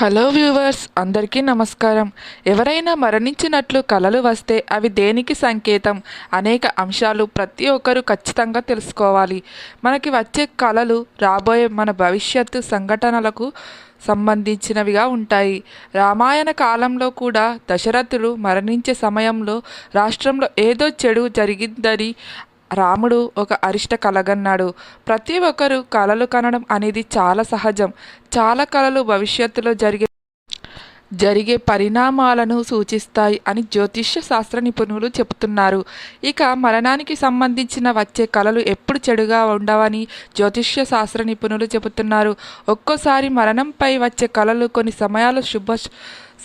Hello viewers అందరికీ నమస్కారం. ఎవరైనా మరణించినట్లు కలలు వస్తే అవి దేనికి సంకేతం? అనేక అంశాలు ప్రతి ఒక్కరూ ఖచ్చితంగా తెలుసుకోవాలి. మనకి వచ్చే కళలు రాబోయే మన భవిష్యత్తు సంఘటనలకు సంబంధించినవిగా ఉంటాయి. రామాయణ కాలంలో కూడా దశరథుడు మరణించే సమయంలో రాష్ట్రంలో ఏదో చెడు జరిగిందని రాముడు ఒక అరిష్ట కలగన్నాడు. ప్రతి ఒక్కరూ కలలు కనడం అనేది చాలా సహజం. చాలా కళలు భవిష్యత్తులో జరిగే జరిగే పరిణామాలను సూచిస్తాయి అని జ్యోతిష్య శాస్త్ర నిపుణులు చెబుతున్నారు. ఇక మరణానికి సంబంధించిన వచ్చే కళలు ఎప్పుడు చెడుగా ఉండవని జ్యోతిష్య శాస్త్ర నిపుణులు చెబుతున్నారు. ఒక్కోసారి మరణంపై వచ్చే కళలు కొన్ని సమయాలు శుభ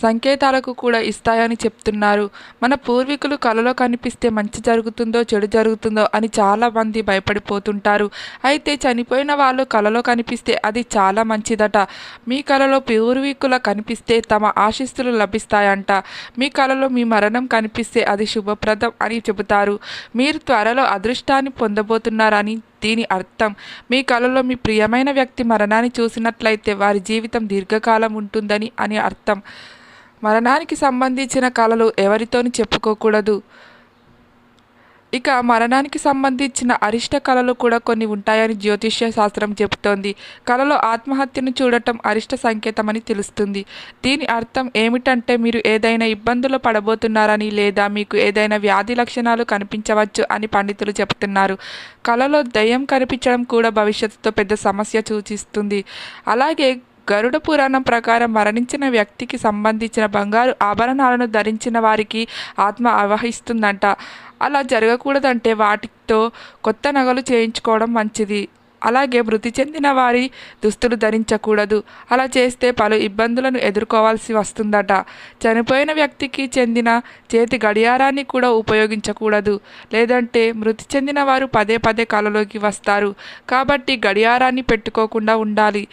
సంకేతాలకు కూడా ఇస్తాయని చెప్తున్నారు. మన పూర్వీకులు కలలో కనిపిస్తే మంచి జరుగుతుందో చెడు జరుగుతుందో అని చాలామంది భయపడిపోతుంటారు. అయితే చనిపోయిన వాళ్ళు కలలో కనిపిస్తే అది చాలా మంచిదట. మీ కలలో పూర్వీకుల కనిపిస్తే తమ ఆశిస్తులు లభిస్తాయంట. మీ కలలో మీ మరణం కనిపిస్తే అది శుభప్రదం అని చెబుతారు. మీరు త్వరలో అదృష్టాన్ని పొందబోతున్నారని దీని అర్థం. మీ కలలో మీ ప్రియమైన వ్యక్తి మరణాన్ని చూసినట్లయితే వారి జీవితం దీర్ఘకాలం ఉంటుందని అని అర్థం. మరణానికి సంబంధించిన కళలు ఎవరితోని చెప్పుకోకూడదు. ఇక మరణానికి సంబంధించిన అరిష్ట కళలు కూడా కొన్ని ఉంటాయని జ్యోతిష్య శాస్త్రం చెబుతోంది. కళలో ఆత్మహత్యను చూడటం అరిష్ట సంకేతమని తెలుస్తుంది. దీని అర్థం ఏమిటంటే మీరు ఏదైనా ఇబ్బందులు పడబోతున్నారని లేదా మీకు ఏదైనా వ్యాధి లక్షణాలు కనిపించవచ్చు అని పండితులు చెబుతున్నారు. కళలో దయ్యం కనిపించడం కూడా భవిష్యత్తుతో పెద్ద సమస్య సూచిస్తుంది. అలాగే గరుడ పురాణం ప్రకారం మరణించిన వ్యక్తికి సంబంధించిన బంగారు ఆభరణాలను ధరించిన వారికి ఆత్మ ఆవహిస్తుందంట. అలా జరగకూడదంటే వాటితో కొత్త నగలు చేయించుకోవడం మంచిది. అలాగే మృతి చెందిన వారి దుస్తులు ధరించకూడదు. అలా చేస్తే పలు ఇబ్బందులను ఎదుర్కోవాల్సి వస్తుందట. చనిపోయిన వ్యక్తికి చెందిన చేతి గడియారాన్ని కూడా ఉపయోగించకూడదు. లేదంటే మృతి చెందిన వారు పదే పదే కలలోకి వస్తారు. కాబట్టి గడియారాన్ని పెట్టుకోకుండా ఉండాలి.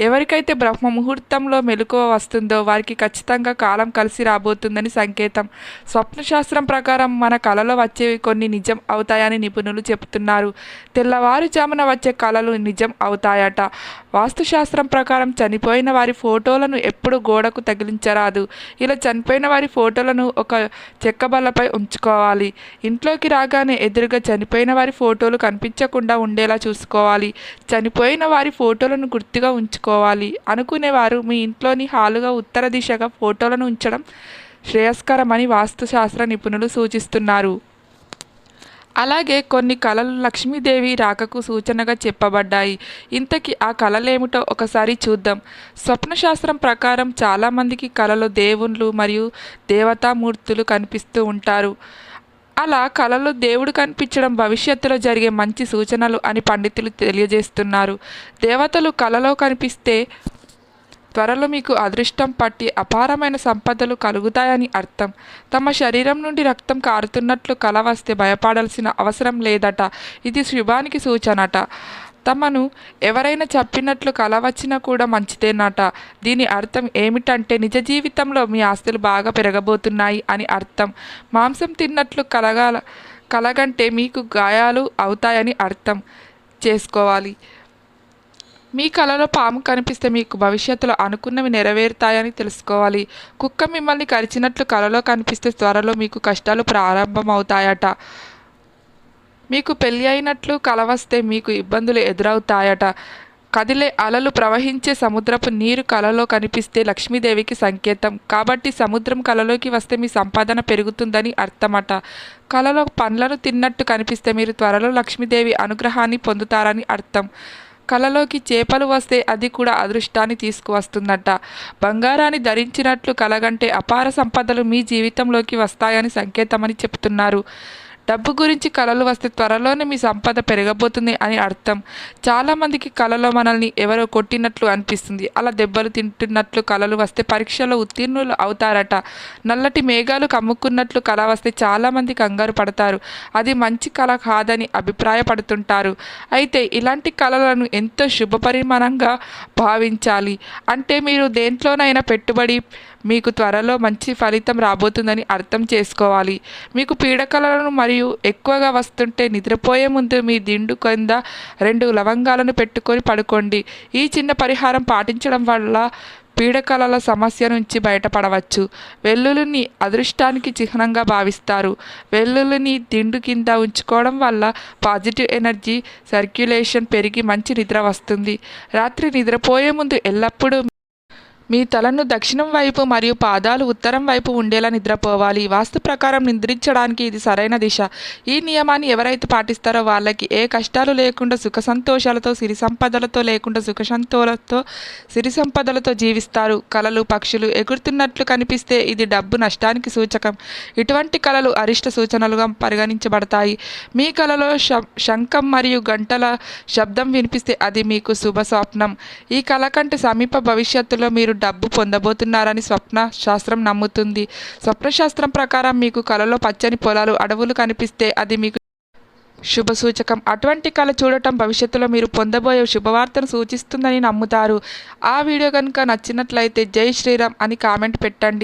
ఎవరికైతే బ్రహ్మ ముహూర్తంలో మెలకువ వస్తుందో వారికి ఖచ్చితంగా కాలం కలిసి రాబోతుందని సంకేతం. స్వప్నశాస్త్రం ప్రకారం మన కళలో వచ్చేవి కొన్ని నిజం అవుతాయని నిపుణులు చెబుతున్నారు. తెల్లవారుజామున వచ్చే కళలు నిజం అవుతాయట. వాస్తుశాస్త్రం ప్రకారం చనిపోయిన వారి ఫోటోలను ఎప్పుడు గోడకు తగిలించరాదు. ఇలా చనిపోయిన వారి ఫోటోలను ఒక చెక్క బల్లపై ఉంచుకోవాలి. ఇంట్లోకి రాగానే ఎదురుగా చనిపోయిన వారి ఫోటోలు కనిపించకుండా ఉండేలా చూసుకోవాలి. చనిపోయిన వారి ఫోటోలను గుర్తుగా ఉంచుకోవాలి అనుకునేవారు మీ ఇంట్లోని హాలుగా ఉత్తర దిశగా ఫోటోలను ఉంచడం శ్రేయస్కరమని వాస్తుశాస్త్ర నిపుణులు సూచిస్తున్నారు. అలాగే కొన్ని కళలు లక్ష్మీదేవి రాకకు సూచనగా చెప్పబడ్డాయి. ఇంతకీ ఆ కళలేమిటో ఒకసారి చూద్దాం. స్వప్నశాస్త్రం ప్రకారం చాలామందికి కళలో దేవుళ్ళు మరియు దేవతామూర్తులు కనిపిస్తూ ఉంటారు. అలా కళలో దేవుడు కనిపించడం భవిష్యత్తులో జరిగే మంచి సూచనలు అని పండితులు తెలియజేస్తున్నారు. దేవతలు కళలో కనిపిస్తే త్వరలో మీకు అదృష్టం పట్టి అపారమైన సంపదలు కలుగుతాయని అర్థం. తమ శరీరం నుండి రక్తం కారుతున్నట్లు కల వస్తే భయపడాల్సిన అవసరం లేదట. ఇది శుభానికి సూచనట. తమను ఎవరైనా చెప్పినట్లు కల వచ్చినా కూడా మంచిదేనట. దీని అర్థం ఏమిటంటే నిజ జీవితంలో మీ ఆస్తులు బాగా పెరగబోతున్నాయి అని అర్థం. మాంసం తిన్నట్లు కలగాల కలగంటే మీకు గాయాలు అవుతాయని అర్థం చేసుకోవాలి. మీ కలలో పాము కనిపిస్తే మీకు భవిష్యత్తులో అనుకున్నవి నెరవేరుతాయని తెలుసుకోవాలి. కుక్క మిమ్మల్ని కరిచినట్లు కలలో కనిపిస్తే త్వరలో మీకు కష్టాలు ప్రారంభమవుతాయట. మీకు పెళ్ళి అయినట్లు కలవస్తే మీకు ఇబ్బందులు ఎదురవుతాయట. కదిలే అలలు ప్రవహించే సముద్రపు నీరు కలలో కనిపిస్తే లక్ష్మీదేవికి సంకేతం. కాబట్టి సముద్రం కలలోకి వస్తే మీ సంపాదన పెరుగుతుందని అర్థమట. కలలో పండ్లను తిన్నట్టు కనిపిస్తే మీరు త్వరలో లక్ష్మీదేవి అనుగ్రహాన్ని పొందుతారని అర్థం. కలలోకి చేపలు వస్తే అది కూడా అదృష్టాన్ని తీసుకువస్తుందట. బంగారాన్ని ధరించినట్లు కలగంటే అపార సంపదలు మీ జీవితంలోకి వస్తాయని సంకేతమని చెప్తున్నారు. డబ్బు గురించి కళలు వస్తే త్వరలోనే మీ సంపద పెరగబోతుంది అని అర్థం. చాలామందికి కళలో మనల్ని ఎవరో కొట్టినట్లు అనిపిస్తుంది. అలా దెబ్బలు తింటున్నట్లు కళలు వస్తే పరీక్షలో ఉత్తీర్ణులు అవుతారట. నల్లటి మేఘాలు కమ్ముకున్నట్లు కళ వస్తే చాలామంది కంగారు పడతారు. అది మంచి కళ కాదని అభిప్రాయపడుతుంటారు. అయితే ఇలాంటి కళలను ఎంతో శుభపరిమాణంగా భావించాలి. అంటే మీరు దేంట్లోనైనా పెట్టుబడి మీకు త్వరలో మంచి ఫలితం రాబోతుందని అర్థం చేసుకోవాలి. మీకు పీడకలను మరియు ఎక్కువగా వస్తుంటే నిద్రపోయే ముందు మీ దిండు కింద రెండు లవంగాలను పెట్టుకొని పడుకోండి. ఈ చిన్న పరిహారం పాటించడం వల్ల పీడకలల సమస్య నుంచి బయటపడవచ్చు. వెల్లుల్లిని అదృష్టానికి చిహ్నంగా భావిస్తారు. వెల్లుల్లిని దిండు కింద ఉంచుకోవడం వల్ల పాజిటివ్ ఎనర్జీ సర్క్యులేషన్ పెరిగి మంచి నిద్ర వస్తుంది. రాత్రి నిద్రపోయే ముందు ఎల్లప్పుడూ మీ తలను దక్షిణం వైపు మరియు పాదాలు ఉత్తరం వైపు ఉండేలా నిద్రపోవాలి. వాస్తు ప్రకారం నిద్రించడానికి ఇది సరైన దిశ. ఈ నియమాన్ని ఎవరైతే పాటిస్తారో వాళ్ళకి ఏ కష్టాలు లేకుండా సుఖ సంతోషాలతో సిరి సంపదలతో లేకుండా సుఖ సంతోషాలతో సిరి సంపదలతో జీవిస్తారు. కలలు పక్షులు ఎగురుతున్నట్లు కనిపిస్తే ఇది డబ్బు నష్టానికి సూచకం. ఇటువంటి కళలు అరిష్ట సూచనలుగా పరిగణించబడతాయి. మీ కలలో శంఖం మరియు గంటల శబ్దం వినిపిస్తే అది మీకు శుభ స్వప్నం. ఈ కళ కంటే సమీప భవిష్యత్తులో మీరు డబ్బు పొందబోతున్నారని స్వప్న శాస్త్రం నమ్ముతుంది. స్వప్న శాస్త్రం ప్రకారం మీకు కలలో పచ్చని పొలాలు అడవులు కనిపిస్తే అది మీకు శుభ సూచకం. అటువంటి కళ చూడటం భవిష్యత్తులో మీరు పొందబోయే శుభవార్తను సూచిస్తుందని నమ్ముతారు. ఆ వీడియో కనుక నచ్చినట్లయితే జై శ్రీరామ్ అని కామెంట్ పెట్టండి.